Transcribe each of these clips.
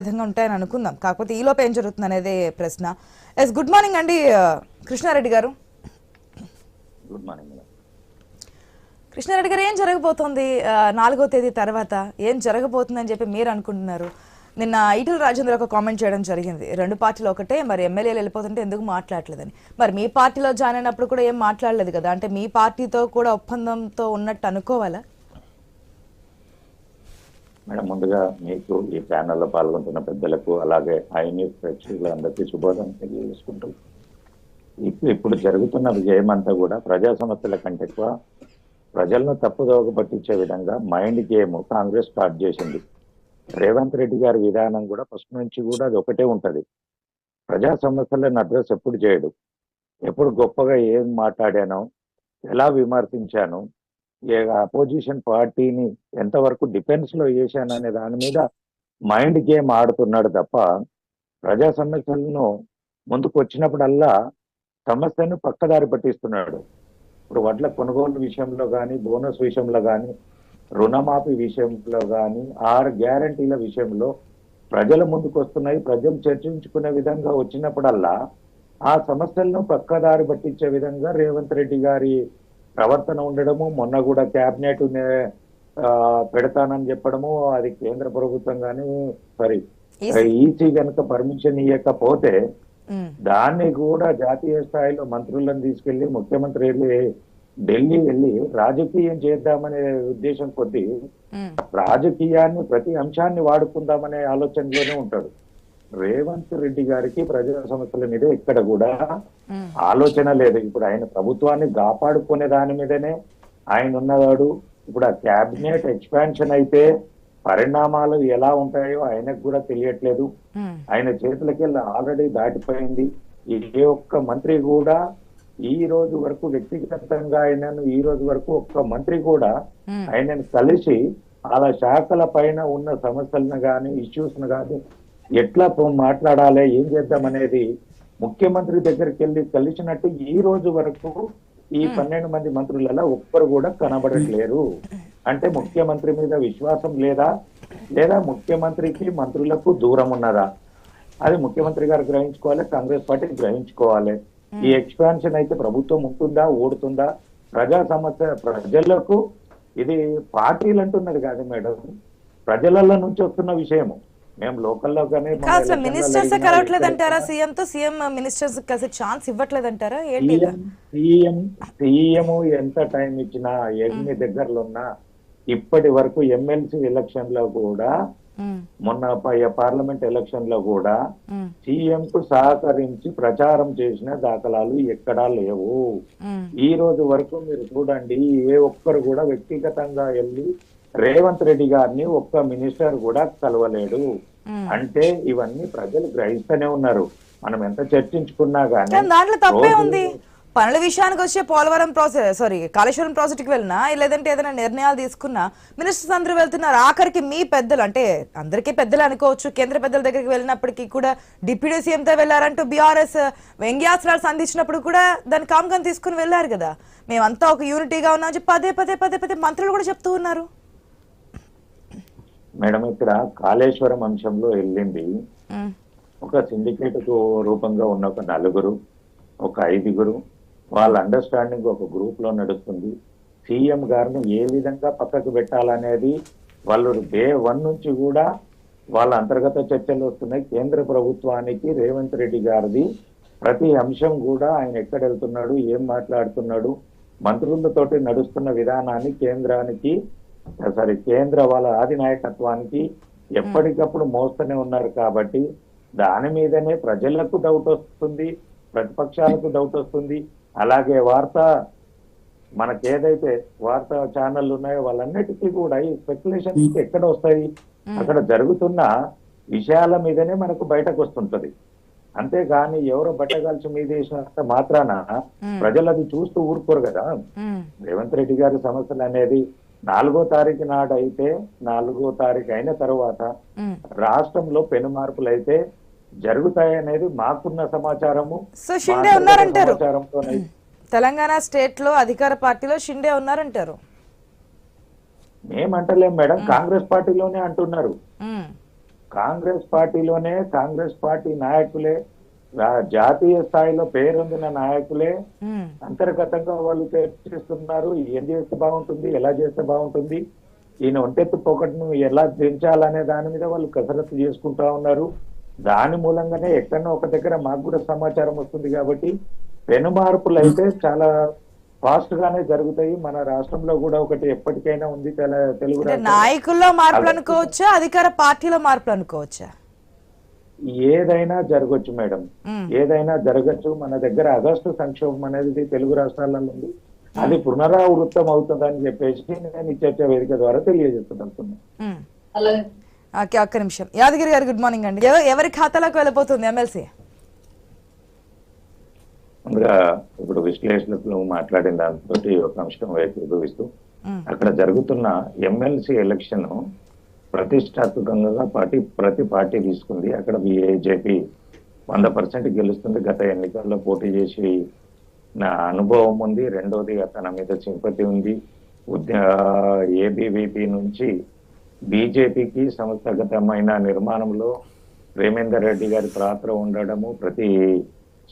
విధంగా ఉంటాయని అనుకుందాం. కాకపోతే ఈలోపు ఏం జరుగుతుంది అనేది ప్రశ్న. ఎస్ గుడ్ మార్నింగ్ అండి ఆ, కృష్ణారెడ్డి గారు. గుడ్ మార్నింగ్ కృష్ణారెడ్డి గారు ఏం జరగబోతోంది ఆ, నాలుగో తేదీ తర్వాత? ఏం జరగబోతుందని చెప్పి మీరు అనుకుంటున్నారు? నిన్న ఈటల రాజేంద్ర ఒక కామెంట్ చేయడం జరిగింది. రెండు పార్టీలు ఒకటే మరి ఎమ్మెల్యేలు వెళ్ళిపోతుంటే ఎందుకు మాట్లాడలేదని? మరి మీ పార్టీలో జాయిన్ అయినప్పుడు కూడా ఏం మాట్లాడలేదు కదా? అంటే మీ పార్టీతో కూడా ఒప్పందంతో ఉన్నట్టు అనుకోవాలా? మేడం ముందుగా మీకు ఈ ప్యానల్లో పాల్గొంటున్న పెద్దలకు అలాగే ఐ న్యూస్ ప్రేక్షకులందరికీ శుభోదయం తెలియజేసుకుంటూ. ఇప్పుడు ఇప్పుడు జరుగుతున్న విజయం అంతా కూడా ప్రజా సమస్యల కంటే ఎక్కువ ప్రజలను తప్పుదోవ పట్టించే విధంగా మైండ్ గేమ్ కాంగ్రెస్ స్టార్ట్ చేసింది. రేవంత్ రెడ్డి గారి విధానం కూడా ఫస్ట్ నుంచి కూడా అది ఒకటే ఉంటుంది. ప్రజా సమస్యలను అడ్రస్ ఎప్పుడు చేయడు. ఎప్పుడు గొప్పగా ఏం మాట్లాడానో ఎలా విమర్శించాను అపోజిషన్ పార్టీని ఎంతవరకు డిఫెన్స్లో చేశాను అనే దాని మీద మైండ్ గేమ్ ఆడుతున్నాడు తప్ప ప్రజా సమస్యలను ముందుకు వచ్చినప్పుడల్లా సమస్యను పక్కదారి పట్టిస్తున్నాడు. ఇప్పుడు వడ్ల కొనుగోలు విషయంలో కానీ బోనస్ విషయంలో కానీ రుణమాఫీ విషయంలో కానీ ఆరు గ్యారంటీల విషయంలో ప్రజల ముందుకు వస్తున్నాయి ప్రజలు చర్చించుకునే విధంగా వచ్చినప్పుడల్లా ఆ సమస్యలను పక్కదారి పట్టించే విధంగా రేవంత్ రెడ్డి గారి ప్రవర్తన ఉండడము మొన్న కూడా క్యాబినెట్ పెడతానని చెప్పడము అది కేంద్ర ప్రభుత్వం కానీ సారీ ఈసీ. గనక పర్మిషన్ ఇవ్వకపోతే దాన్ని కూడా జాతీయ స్థాయిలో మంత్రులను తీసుకెళ్ళి ముఖ్యమంత్రి వెళ్ళి ఢిల్లీ వెళ్ళి రాజకీయం చేద్దామనే ఉద్దేశం కొద్దీ రాజకీయాన్ని ప్రతి అంశాన్ని వాడుకుందామనే ఆలోచనలోనే ఉంటాడు రేవంత్ రెడ్డి గారికి ప్రజా సమస్యల మీద ఇక్కడ కూడా ఆలోచన లేదు. ఇప్పుడు ఆయన ప్రభుత్వాన్ని కాపాడుకునే దాని మీదనే ఆయన ఉన్నవాడు ఇప్పుడు ఆ క్యాబినెట్ ఎక్స్పాన్షన్ అయితే పరిణామాలు ఎలా ఉంటాయో ఆయనకు కూడా తెలియట్లేదు. ఆయన చేతులకి ఆల్రెడీ దాటిపోయింది. ఏ ఒక్క మంత్రి కూడా ఈ రోజు వరకు వ్యక్తిగతంగా ఆయనను ఈ రోజు వరకు ఒక్క మంత్రి కూడా ఆయనను కలిసి అలా శాఖల పైన ఉన్న సమస్యలను కానీ ఇష్యూస్ కానీ ఎట్లా మాట్లాడాలి ఏం చేద్దాం అనేది ముఖ్యమంత్రి దగ్గరికి వెళ్ళి కలిసినట్టు ఈ రోజు వరకు ఈ పన్నెండు మంది మంత్రులలో ఒక్కరు కూడా కనబడట్లేరు. అంటే ముఖ్యమంత్రి మీద విశ్వాసం లేదా? లేదా ముఖ్యమంత్రికి మంత్రులకు దూరం ఉన్నదా? అది ముఖ్యమంత్రి గారు గ్రహించుకోవాలి కాంగ్రెస్ పార్టీ గ్రహించుకోవాలి. ఈ ఎక్స్పాన్షన్ అయితే ప్రభుత్వం ఉంటుందా ఓడుతుందా ప్రజా సమస్య ప్రజలకు ఇది పార్టీలు అంటున్నది కాదు మేడం. ప్రజలలో నుంచి వస్తున్న విషయము. మేము లోకల్లో కానీ అసలు మినిస్టర్స్ కలవట్లేదు అంటారా సీఎం తో సీఎం మినిస్టర్స్ కలిసి ఛాన్స్ ఇవ్వట్లేదు అంటారా ఏంటి? సీఎం సీఎం ఎంత టైం ఇచ్చినా ఎన్ని దగ్గరలో ఉన్నా ఇప్పటి వరకు ఎమ్మెల్సీ ఎలక్షన్లో కూడా మొన్న పార్లమెంట్ ఎలక్షన్లో కూడా సీఎం కు సహకరించి ప్రచారం చేసిన దాఖలాలు ఎక్కడా లేవు. ఈ రోజు వరకు మీరు చూడండి ఏ ఒక్కరు కూడా వ్యక్తిగతంగా వెళ్ళి రేవంత్ రెడ్డి గారిని ఒక్క మినిస్టర్ కూడా కలవలేడు. అంటే ఇవన్నీ ప్రజలు గ్రహిస్తూనే ఉన్నారు. మనం ఎంత చర్చించుకున్నా కానీ దాంట్లో తప్పే ఉంది. పనుల విషయానికి వచ్చే పోలవరం ప్రాసెస్ సారీ కాళేశ్వరం ప్రాజెక్ట్కి వెళ్ళినా లేదంటే ఏదైనా నిర్ణయాలు తీసుకున్నా మినిస్టర్స్ అందరూ వెళ్తున్నారు. ఆఖరికి మీ పెద్దలు అంటే అందరికీ పెద్దలు అనుకోవచ్చు. కేంద్ర పెద్దల దగ్గరికి వెళ్ళినప్పటికీ కూడా డిప్యూటీ సీఎంతో వెళ్ళారంటూ బీఆర్ఎస్ వ్యంగ్యాస్త్రాలు సంధించినప్పుడు కూడా దాన్ని కామ్గా తీసుకుని వెళ్ళారు కదా. మేమంతా ఒక యూనిటీగా ఉన్నాం అని చెప్పి పదే పదే పదే పదే మంత్రులు కూడా చెప్తూ ఉన్నారు. మేడం ఇక్కడ కాళేశ్వరం అంశంలో వెళ్ళింది. ఒక సిండికేట్ రూపంగా ఉన్న ఒక నలుగురు ఒక ఐదుగురు వాళ్ళ అండర్స్టాండింగ్ ఒక గ్రూప్లో నడుస్తుంది. సీఎం గారిని ఏ విధంగా పక్కకు పెట్టాలనేది వాళ్ళు డే వన్ నుంచి కూడా వాళ్ళ అంతర్గత చర్చలు వస్తున్నాయి. కేంద్ర ప్రభుత్వానికి రేవంత్ రెడ్డి గారిది ప్రతి అంశం కూడా ఆయన ఎక్కడ వెళ్తున్నాడు ఏం మాట్లాడుతున్నాడు మంత్రులతోటి నడుస్తున్న విధానాన్ని కేంద్రానికి సారీ కేంద్ర వాళ్ళ అధినాయకత్వానికి ఎప్పటికప్పుడు మోస్తూనే ఉన్నారు కాబట్టి దాని మీదనే ప్రజలకు డౌట్ వస్తుంది ప్రతిపక్షాలకు డౌట్ వస్తుంది. అలాగే వార్త మనకి ఏదైతే వార్తా ఛానళ్ళు ఉన్నాయో వాళ్ళన్నిటికీ కూడా ఈ స్పెక్యులేషన్స్ ఎక్కడ వస్తాయి? అక్కడ జరుగుతున్న విషయాల మీదనే మనకు బయటకు వస్తుంటది. అంతేగాని ఎవరో బట్టగాల్చి మీద వేసినంత మాత్రాన ప్రజలు అది చూస్తూ ఊరుకోరు కదా. రేవంత్ రెడ్డి గారి సమస్యలు అనేది నాలుగో తారీఖు నాడు అయితే నాలుగో తారీఖు అయిన తర్వాత. రాష్ట్రంలో పెను మార్పులు అయితే జరుగుతాయనేది మాకున్న సమాచారము సో షిండే ఉన్నారంటారు. తెలంగాణ స్టేట్లో అధికార పార్టీలో షిండే ఉన్నారంటారు. మేమంటలేం మేడం కాంగ్రెస్ పార్టీలోనే అంటున్నారు. కాంగ్రెస్ పార్టీలోనే కాంగ్రెస్ పార్టీ నాయకులే జాతీయ స్థాయిలో పేరొందిన నాయకులే అంతర్గతంగా వాళ్ళు చర్చిస్తున్నారు ఏం చేస్తే బాగుంటుంది? ఎలా చేస్తే బాగుంటుంది? ఈయన ఒంటెత్తు పొగట్ను ఎలా పెంచాలనే దాని మీద వాళ్ళు కసరత్తు చేసుకుంటా ఉన్నారు. దాని మూలంగానే ఎక్కడో ఒక దగ్గర మాకు కూడా సమాచారం వస్తుంది కాబట్టి పెను మార్పులు అయితే చాలా ఫాస్ట్ గానే జరుగుతాయి. మన రాష్ట్రంలో కూడా ఒకటి ఎప్పటికైనా ఉంది తెల- తెలుగు. నాయకుల్లో మార్పులు అనుకోవచ్చా? అధికార పార్టీలో మార్పులు అనుకోవచ్చా? ఏదైనా జరగచ్చు మేడం. ఏదైనా జరగచ్చు మన దగ్గర ఆగస్టు సంక్షోభం అనేది తెలుగు రాష్ట్రాలలో ఉంది. అది పునరావృతం అవుతుందని చెప్పేసి నేను ఈ చర్చ వేదిక ద్వారా తెలియజేస్తున్నాను. ఓకే ఒక్క నిమిషం. యాదగిరి గారు గుడ్ మార్నింగ్ అండి. ఎవ- ఎవరి ఖాతాలోకి వెళ్ళిపోతుంది ఎమ్మెల్సీ? ముందుగా ఇప్పుడు విశ్లేషకులు మాట్లాడిన దాంతో ఒక అంశం వైపు చూపిస్తూ అక్కడ జరుగుతున్న ఎమ్మెల్సీ ఎలక్షన్ ప్రతిష్టాత్మకంగా పార్టీ ప్రతి పార్టీ తీసుకుంది. అక్కడ బీజేపీ వంద పర్సెంట్ గెలుస్తుంది. గత ఎన్నికల్లో పోటీ చేసి నా అనుభవం ఉంది. రెండోది తన మీద సింపతి ఉంది. ఏబీవీపీ నుంచి బీజేపీకి సంస్థాగతమైన నిర్మాణంలో ప్రేమేందర్ రెడ్డి గారి పాత్ర ఉండడము ప్రతి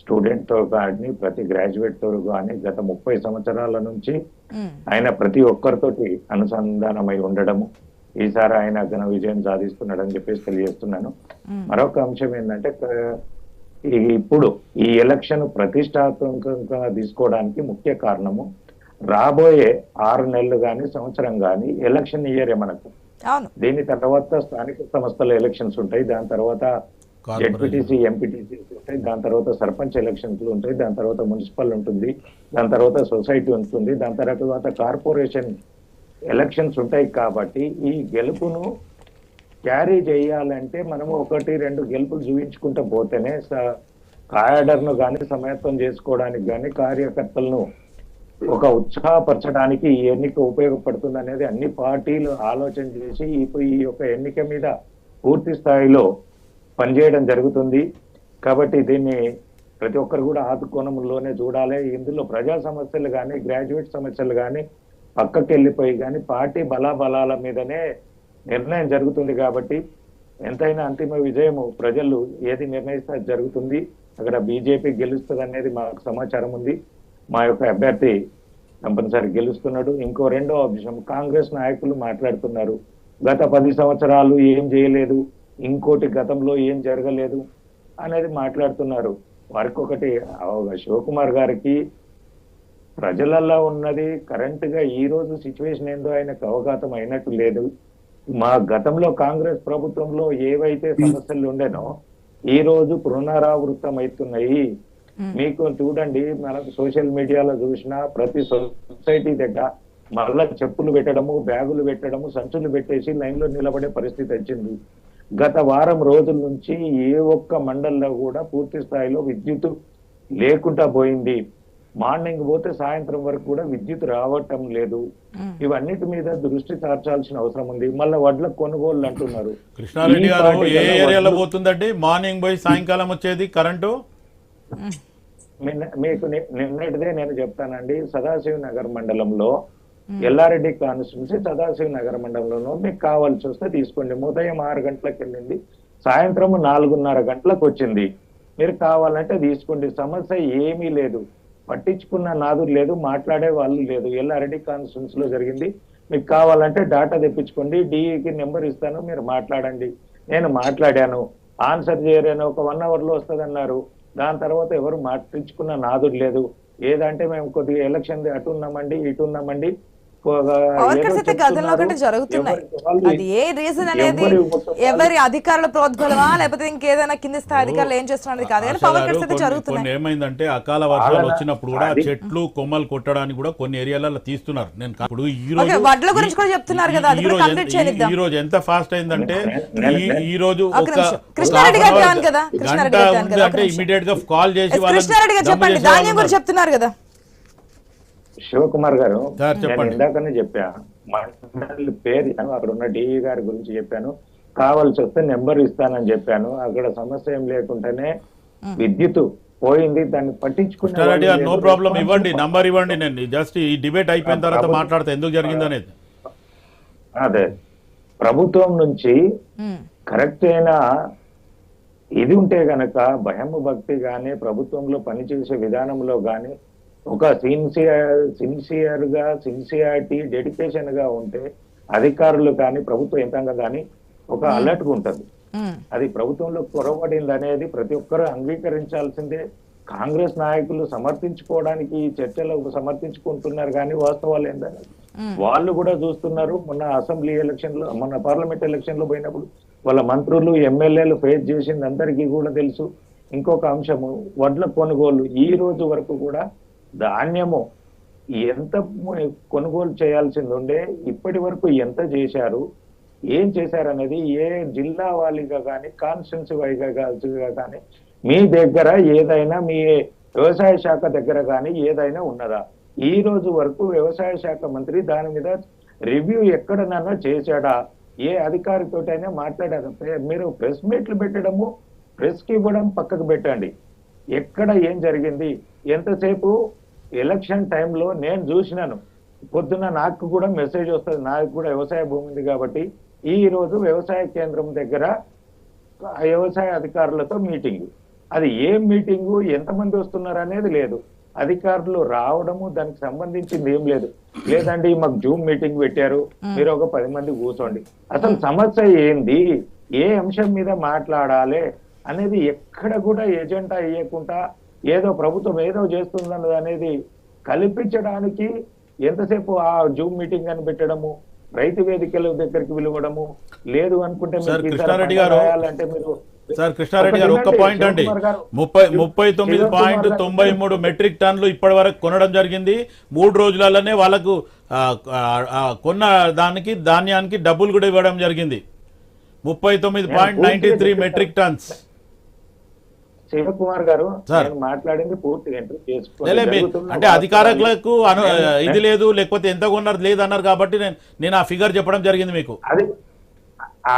స్టూడెంట్తో కానీ ప్రతి గ్రాడ్యుయేట్తో కానీ గత ముప్పై సంవత్సరాల నుంచి ఆయన ప్రతి ఒక్కరితోటి అనుసంధానమై ఉండడము. ఈసారి ఆయన ఘన విజయం సాధిస్తున్నాడని చెప్పేసి తెలియజేస్తున్నాను. మరొక అంశం ఏంటంటే ఇప్పుడు ఈ ఎలక్షన్ ప్రతిష్టాత్మకంగా తీసుకోవడానికి ముఖ్య కారణము రాబోయే ఆరు నెలలు కానీ సంవత్సరం కానీ ఎలక్షన్ ఇయరే మనకు. అవును. దీని తర్వాత స్థానిక సంస్థల ఎలక్షన్స్ ఉంటాయి దాని తర్వాత జెడ్పీటీసీ ఎంపీటీసీ ఉంటాయి దాని తర్వాత సర్పంచ్ ఎలక్షన్స్ ఉంటాయి దాని తర్వాత మున్సిపల్ ఉంటుంది దాని తర్వాత సొసైటీ ఉంటుంది దాని తర్వాత కార్పొరేషన్ ఎలక్షన్స్ ఉంటాయి కాబట్టి ఈ గెలుపును క్యారీ చేయాలంటే మనము ఒకటి రెండు గెలుపులు చూపించుకుంటూ పోతేనే స- కాయడర్ను కానీ సమయత్వం చేసుకోవడానికి కానీ కార్యకర్తలను ఒక ఉత్సాహపరచడానికి ఈ ఎన్నిక ఉపయోగపడుతుంది అనేది అన్ని పార్టీలు ఆలోచన చేసి ఇప్పుడు ఈ యొక్క ఎన్నిక మీద పూర్తి స్థాయిలో పనిచేయడం జరుగుతుంది. కాబట్టి దీన్ని ప్రతి ఒక్కరు కూడా ఆదుకోణంలోనే చూడాలి. ఇందులో ప్రజా సమస్యలు కానీ గ్రాడ్యుయేట్ సమస్యలు కానీ పక్కకి వెళ్ళిపోయి కానీ పార్టీ బలాబలాల మీదనే నిర్ణయం జరుగుతుంది కాబట్టి ఎంతైనా అంతిమ విజయము ప్రజలు ఏది నిర్ణయిస్తే అది జరుగుతుంది. అక్కడ బీజేపీ గెలుస్తుంది అనేది మాకు సమాచారం ఉంది. మా యొక్క అభ్యర్థి తప్పనిసరి గెలుస్తున్నాడు. ఇంకో రెండో అంశం కాంగ్రెస్ నాయకులు మాట్లాడుతున్నారు. గత పది సంవత్సరాలు ఏం చేయలేదు ఇంకోటి గతంలో ఏం జరగలేదు అనేది మాట్లాడుతున్నారు. వారికి ఒకటి శివకుమార్ గారికి ప్రజలలో ఉన్నది కరెంట్గా ఈ రోజు సిచ్యువేషన్ ఏందో ఆయనకు అవగాహన అయినట్టు లేదు. మా గతంలో కాంగ్రెస్ ప్రభుత్వంలో ఏవైతే సమస్యలు ఉండేనో ఈ రోజు పునరావృతం అవుతున్నాయి. మీకు చూడండి మనకు సోషల్ మీడియాలో చూసిన ప్రతి సొసైటీ దగ్గర మళ్ళా చెప్పులు పెట్టడము బ్యాగులు పెట్టడము సంచులు పెట్టేసి లైన్లో నిలబడే పరిస్థితి వచ్చింది. గత వారం రోజుల నుంచి ఏ ఒక్క మండల్లో కూడా పూర్తి స్థాయిలో విద్యుత్ లేకుండా పోయింది. మార్నింగ్ పోతే సాయంత్రం వరకు కూడా విద్యుత్ రావటం లేదు. ఇవన్నిటి మీద దృష్టి సార్చాల్సిన అవసరం ఉంది. మళ్ళీ వడ్ల కొనుగోలు అంటున్నారు. కృష్ణారెడ్డి గారు ఏ ఏరియాలో పోతుందండి? మార్నింగ్ పోయి సాయంకాలం వచ్చేది కరెంటు? మీకు నిన్నటిదే నేను చెప్తానండి. సదాశివ నగర్ మండలంలో ఎల్లారెడ్డి కాన్స్టిట్యున్సీ సదాశివ నగర్ మండలంలో మీకు కావాల్సి వస్తే తీసుకోండి. ఉదయం ఆరు గంటలకు వెళ్ళింది. సాయంత్రం నాలుగున్నర గంటలకు వచ్చింది. మీరు కావాలంటే తీసుకోండి. సమస్య ఏమీ లేదు. పట్టించుకున్న నాదురు లేదు మాట్లాడే వాళ్ళు లేదు. ఎల్లారెడ్డి కాన్స్టిట్యున్సీ లో జరిగింది. మీకు కావాలంటే డాటా తెప్పించుకోండి. డిఈకి నెంబర్ ఇస్తాను మీరు మాట్లాడండి. నేను మాట్లాడాను. ఆన్సర్ చేయరని ఒక వన్ అవర్లో వస్తుందన్నారు. దాని తర్వాత ఎవరు మాట్లాడించుకున్న నాదుడు లేదు. ఏదంటే మేము కొద్దిగా ఎలక్షన్ అటు ఉన్నామండి ఇటు ఉన్నామండి. అయితే గతంలో జరుగుతున్నాయి. అది ఏ రీజన్ అనేది ఎవరి అధికారుల ప్రోద్బలమా లేకపోతే ఇంకేదైనా కింది స్థాయి అధికారులు ఏం చేస్తున్నారు కాదు. కానీ పవర్ కట్స్ అయితే జరుగుతున్నాయి. ఏమైందంటే అకాల వర్షాలు వచ్చినప్పుడు కూడా చెట్లు కొమ్మలు కొట్టడానికి కూడా కొన్ని ఏరియాలలో తీస్తున్నారు. నేను ఇప్పుడు ఈ రోజు వడ్ల గురించి కూడా చెప్తున్నారు కదా, అది ఈ కూడా. ఈ రోజు ఎంత ఫాస్ట్ అయిందంటే ఈ- రోజు ఒక కృష్ణారెడ్డి గారు కదా, కృష్ణారెడ్డి గారు కదా. ఇమీడియట్గా కాల్ చేసి కృష్ణారెడ్డి గారు చెప్పండి. ధాన్యం వాళ్ళు గురించి. చెప్తున్నారు కదా. శివకుమార్ గారు నేను చెప్పండి. ఇందాకనే చెప్పా మండలి పేరు. అక్కడ ఉన్న డిఈ గారి గురించి చెప్పాను కావాల్సి వస్తే నెంబర్ ఇస్తానని చెప్పాను అక్కడ సమస్య ఏం లేకుండానే విద్యుత్ పోయింది దాన్ని వాళ్ళు నో. ప్రాబ్లం ఇవ్వండి నంబర్ ఇవ్వండి నేను జస్ట్ ఈ డిబేట్ అయిపోయిన తర్వాత మాట్లాడతా ఎందుకు జరిగింది అనేది అదే ప్రభుత్వం నుంచి కరెక్ట్ అయిన ఇది ఉంటే గనక భయము భక్తి కానీ ప్రభుత్వంలో పనిచేసే విధానంలో కానీ ఒక సిన్సియర్ సిన్సియర్గా సిన్సియారిటీ డెడికేషన్గా ఉంటే అధికారులు కానీ ప్రభుత్వ యంత్రాంగం కానీ ఒక అలర్ట్గా ఉంటుంది. అది ప్రభుత్వంలో పొరబడింది అనేది ప్రతి ఒక్కరూ అంగీకరించాల్సిందే. కాంగ్రెస్ నాయకులు సమర్థించుకోవడానికి చర్చలో సమర్థించుకుంటున్నారు కానీ వాస్తవాలు ఏంటంటే ఉమ్. వాళ్ళు కూడా చూస్తున్నారు. మొన్న అసెంబ్లీ ఎలక్షన్లో మొన్న పార్లమెంట్ ఎలక్షన్లో పోయినప్పుడు వాళ్ళ మంత్రులు ఎమ్మెల్యేలు ఫేస్ చేసింది అందరికీ కూడా తెలుసు. ఇంకొక అంశము వడ్ల కొనుగోలు. ఈ రోజు వరకు కూడా ధాన్యము ఎంత కొనుగోలు చేయాల్సింది ఉండే ఇప్పటి వరకు ఎంత చేశారు ఏం చేశారు అనేది ఏ జిల్లా వారీగా కానీ కాన్స్టిట్యున్సీ వైగా కానీ మీ దగ్గర ఏదైనా మీ వ్యవసాయ శాఖ దగ్గర కానీ ఏదైనా ఉన్నదా? ఈ రోజు వరకు వ్యవసాయ శాఖ మంత్రి దాని మీద రివ్యూ ఎక్కడనన్నా చేశాడా? ఏ అధికారితోటైనా మాట్లాడారు? మీరు ప్రెస్ మీట్లు పెట్టడము ప్రెస్కి ఇవ్వడం పక్కకు పెట్టండి. ఎక్కడ ఏం జరిగింది? ఎంతసేపు ఎలక్షన్ టైంలో నేను చూసినాను. పొద్దున్న నాకు కూడా మెసేజ్ వస్తుంది నాకు కూడా వ్యవసాయ భూమి ఉంది కాబట్టి ఈ రోజు వ్యవసాయ కేంద్రం దగ్గర వ్యవసాయ అధికారులతో మీటింగ్. అది ఏం మీటింగు ఎంతమంది వస్తున్నారు అనేది లేదు. అధికారులు రావడము దానికి సంబంధించింది ఏం లేదు. లేదండి మాకు జూమ్ మీటింగ్ పెట్టారు మీరు ఒక పది మంది కూర్చోండి. అసలు సమస్య ఏంది? ఏ అంశం మీద మాట్లాడాలి? అనేది ఎక్కడ కూడా ఎజెండా ఇవ్వకుండా ఏదో ప్రభుత్వం ఏదో చేస్తుందన్నది అనేది కల్పించడానికి ఎంతసేపు ఆ జూమ్ మీటింగ్ అని పెట్టడము రైతు వేదికల దగ్గరికి పిలవడము లేదు అనుకుంటే రాయాలంటే మీరు సార్ కృష్ణారెడ్డి గారు ఒక్క పాయింట్ అండి. ముప్పై ముప్పై తొమ్మిది పాయింట్ తొంభై మూడు మెట్రిక్ టన్నులు ఇప్పటి వరకు కొనడం జరిగింది. మూడు రోజులలోనే వాళ్ళకు కొన్న దానికి ధాన్యానికి డబ్బులు కూడా ఇవ్వడం జరిగింది. ముప్పై తొమ్మిది point ninety three metric tons. Shivakumar garu sir. నేను మాట్లాడింది పూర్తిగా అంటే అధికారులకు ఇది లేదు లేకపోతే ఎంత కొన్నారు లేదు అన్నారు కాబట్టి నేను నేను ఆ ఫిగర్ చెప్పడం జరిగింది మీకు అది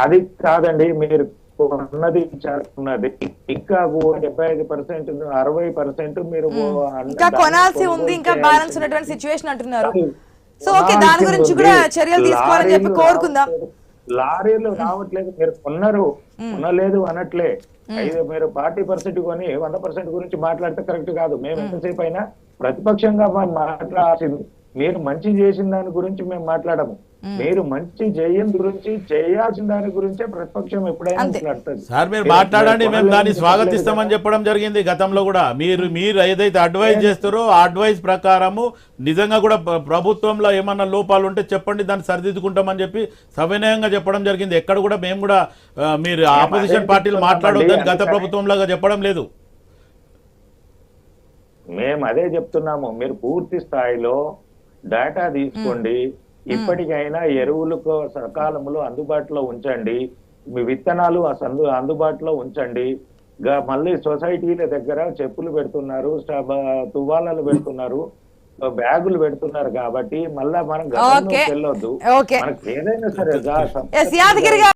అది కాదండి మీరు ఉన్నది ఉన్నది ఇంకా డెబ్బై ఐదు పర్సెంట్ అరవై పర్సెంట్ మీరు ఇంకా కొనాల్సి ఉంది ఇంకా బ్యాలెన్స్. ఉన్నటువంటి సిచ్యువేషన్ అంటున్నారు సో ఓకే దాని గురించి. కూడా చర్యలు తీసుకోవాలని చెప్పి కోరుకుందాం. లారీలు రావట్లేదు. మీరు కొన్నారు. కొనలేదు అనట్లే. ఐదు మీరు ఫార్టీ పర్సెంట్ కొని వంద పర్సెంట్ గురించి మాట్లాడితే కరెక్ట్ కాదు. మేము. ఎంతసేపు అయినా ప్రతిపక్షంగా మాట్లాడాల్సింది. మీరు మంచి చేసిన దాని గురించి మేము మాట్లాడము. మీరు మంచి చేయని గురించి చేయాల్సిన దాని గురించే ప్రతిపక్షం ఎప్పుడైనా. మాట్లాడుతుంది. సార్ మీరు మాట్లాడండి మేము దాన్ని స్వాగతిస్తామని చెప్పడం జరిగింది గతంలో కూడా. మీరు మీరు ఏదైతే అడ్వైజ్ చేస్తారో ఆ అడ్వైజ్ ప్రకారము నిజంగా కూడా ప్ర- ప్రభుత్వంలో ఏమన్నా లోపాలు ఉంటే చెప్పండి దాన్ని సరిదిద్దుకుంటామని చెప్పి సవినయంగా చెప్పడం జరిగింది. ఎక్కడ కూడా మేము కూడా మీరు ఆపోజిషన్ పార్టీలు. మాట్లాడొద్దని గత ప్రభుత్వంలాగా చెప్పడం లేదు. మేము అదే చెప్తున్నాము. మీరు పూర్తి స్థాయిలో డేటా తీసుకోండి. ఇప్పటికైనా ఎరువులకు సకాలంలో అందుబాటులో ఉంచండి. మీ విత్తనాలు ఆ సందు అందుబాటులో ఉంచండి. మళ్ళీ సొసైటీల దగ్గర చెప్పులు పెడుతున్నారు తువ్వాలలు పెడుతున్నారు బ్యాగులు పెడుతున్నారు కాబట్టి మళ్ళా మనం. వెళ్ళొద్దు. మనకి ఏదైనా సరే